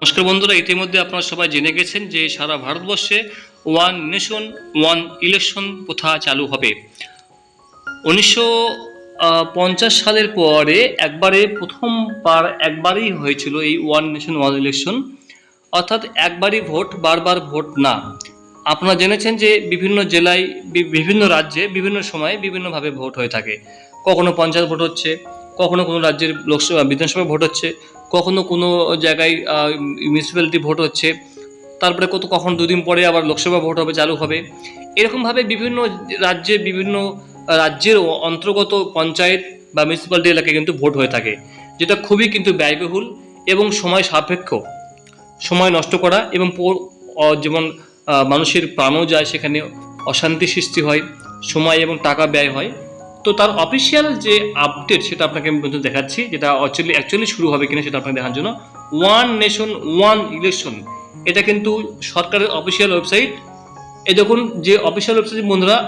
নমস্কার বন্ধুরা, ইতিমধ্যে আপনারা সবাই জেনে গেছেন যে সারা ভারতবর্ষে ওয়ান নেশন, ওয়ান ইলেকশন প্রথা চালু হবে। উনিশশো পঞ্চাশ সালের পরে একবারে প্রথমবার একবারই হয়েছিল এই ওয়ান নেশন, ওয়ান ইলেকশন। অর্থাৎ একবারই ভোট, বারবার ভোট না। আপনারা জেনেছেন যে বিভিন্ন জেলায় বিভিন্ন রাজ্যে, বিভিন্ন সময়ে বিভিন্নভাবে ভোট হয়ে থাকে। কখনো পঞ্চায়েত ভোট হচ্ছে, কখনো কোনো রাজ্যের লোকসভা বিধানসভা ভোট হচ্ছে কখনো কোনো জায়গায় মিউনিসিপ্যালিটি ভোট হচ্ছে, তারপরে কত, কখন দুদিন পরে আবার লোকসভা ভোট হবে, চালু হবে। এরকমভাবে বিভিন্ন রাজ্যে বিভিন্ন রাজ্যের অন্তর্গত পঞ্চায়েত বা মিউনিসিপ্যালিটি এলাকায় কিন্তু ভোট হয়ে থাকে, যেটা খুবই কিন্তু ব্যয়বহুল এবং সময় সাপেক্ষ। সময় নষ্ট করা এবং যেমন মানুষের প্রাণও যায় সেখানে, অশান্তি সৃষ্টি হয়, সময় এবং টাকা ব্যয় হয়। তো তার অফিসিয়াল যে আপডেট সেটা আপনাকে আমি বন্ধু দেখাচ্ছি, যেটা অ্যাকচুয়ালি অ্যাকচুয়ালি শুরু হবে কিনা সেটা আপনাকে দেখার জন্য। ওয়ান নেশন ওয়ান ইলেকশন এটা কিন্তু সরকারের অফিসিয়াল ওয়েবসাইট এই দেখুন, যে অফিসিয়াল ওয়েবসাইট বন্ধুরা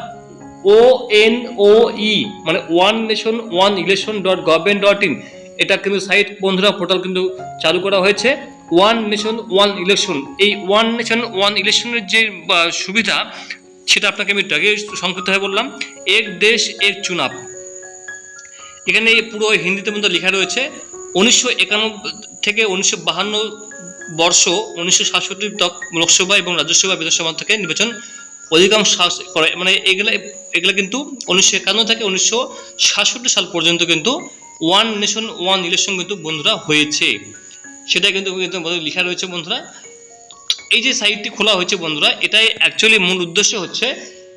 ও এন ও ই মানে one nation one election dot government dot in এটা কিন্তু সাইট বন্ধুরা পোর্টাল কিন্তু চালু করা হয়েছে। ওয়ান নেশন ওয়ান ইলেকশন এই ওয়ান নেশন ওয়ান ইলেকশনের যে সুবিধা সেটা আপনাকে আমি আগে সংক্ষিপ্তভাবে বললাম। এক দেশ, এক চুনাব। এখানে পুরো হিন্দিতে মধ্যে লেখা রয়েছে, উনিশশো একানব্বই থেকে উনিশশো বর্ষ, উনিশশো সাতষট্টি লোকসভা এবং রাজ্যসভা, বিধানসভা থেকে নির্বাচন অধিকাংশ করে। মানে এগুলা এগুলা কিন্তু উনিশশো একান্ন থেকে উনিশশো সাতষট্টি সাল পর্যন্ত কিন্তু ওয়ান নেশন ওয়ান ইলেকশন কিন্তু বন্ধুরা হয়েছে। সেটা কিন্তু লেখা রয়েছে বন্ধুরা। এই যে সাইটটি খোলা হয়েছে বন্ধুরা, এটাই অ্যাকচুয়ালি মূল উদ্দেশ্য হচ্ছে।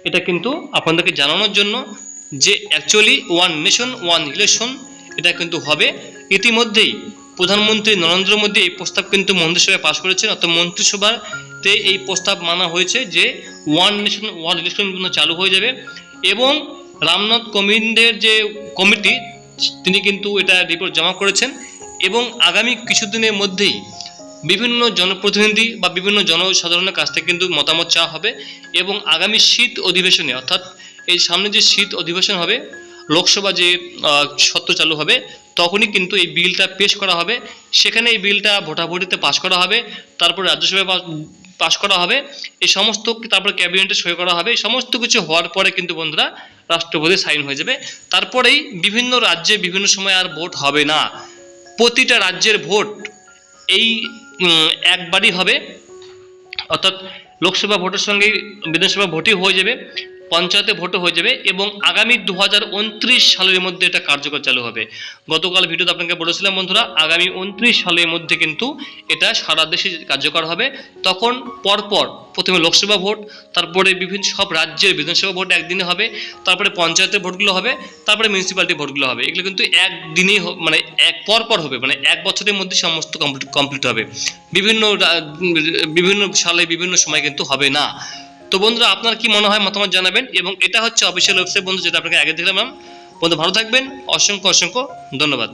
এটা কিন্তু আপনাদেরকে জানানোর জন্য যে actually one nation one election এটা কিন্তু হবে। ইতিমধ্যেই প্রধানমন্ত্রী নরেন্দ্র মোদী এই প্রস্তাব কিন্তু মন্ত্রিসভায় পাশ করেছেন, অর্থাৎ মন্ত্রিসভাতে এই প্রস্তাব মানা হয়েছে যে ওয়ান নেশন ওয়ান ইলেকশন কিন্তু চালু হয়ে যাবে এবং রামনাথ কোবিন্দের যে কমিটি তিনি কিন্তু এটা রিপোর্ট জমা করেছেন এবং আগামী কিছুদিনের মধ্যেই বিভিন্ন জনপ্রতিনিধি বা বিভিন্ন জনসাধারণের কাছ থেকে কিন্তু মতামত চাওয়া হবে এবং আগামী শীত অধিবেশনে, অর্থাৎ এই সামনে যে শীত অধিবেশন হবে, লোকসভা যে সত্র চালু হবে, তখনই কিন্তু এই বিলটা পেশ করা হবে। সেখানে এই বিলটা ভোটাভুটিতে পাশ করা হবে, তারপর রাজ্যসভায় পাশ করা হবে, এই সমস্ত তারপর ক্যাবিনেটে সই করা হবে, এই সমস্ত কিছু হওয়ার পরে কিন্তু বন্ধুরা রাষ্ট্রপতি সাইন হয়ে যাবে। তারপরেই বিভিন্ন রাজ্যে বিভিন্ন সময় আর ভোট হবে না। প্রতিটা রাজ্যের ভোট এই একবারই হবে। অর্থাৎ লোকসভা ভোটের সঙ্গে বিধানসভা ভোটই হয়ে যাবে। পঞ্চায়েতে ভোটও হয়ে যাবে এবং আগামী দু হাজার উনত্রিশ সালের মধ্যে এটা কার্যকর চালু হবে। গতকাল ভিডিওতে আপনাকে বলেছিলাম বন্ধুরা, আগামী উনত্রিশ সালের মধ্যে কিন্তু এটা সারা দেশে কার্যকর হবে। তখন পরপর প্রথমে লোকসভা ভোট, তারপরে বিভিন্ন সব রাজ্যের বিধানসভা ভোট একদিনে হবে, তারপরে পঞ্চায়েতের ভোটগুলো হবে, তারপরে মিউনিসিপ্যালিটি ভোটগুলো হবে। এগুলো কিন্তু একদিনেই মানে এক পর পর হবে মানে এক বছরের মধ্যে সমস্ত কমপ্লিট কমপ্লিট হবে। বিভিন্ন বিভিন্ন সালে বিভিন্ন সময় কিন্তু হবে না। তো বন্ধুরা, আপনার কি মনে হয় মতামত জানাবেন এবং এটা হচ্ছে অফিসিয়াল ওয়েবসাইট বন্ধু, যেটা আপনাকে আগে দেখলাম। বন্ধু, ভালো থাকবেন। অসংখ্য অসংখ্য ধন্যবাদ।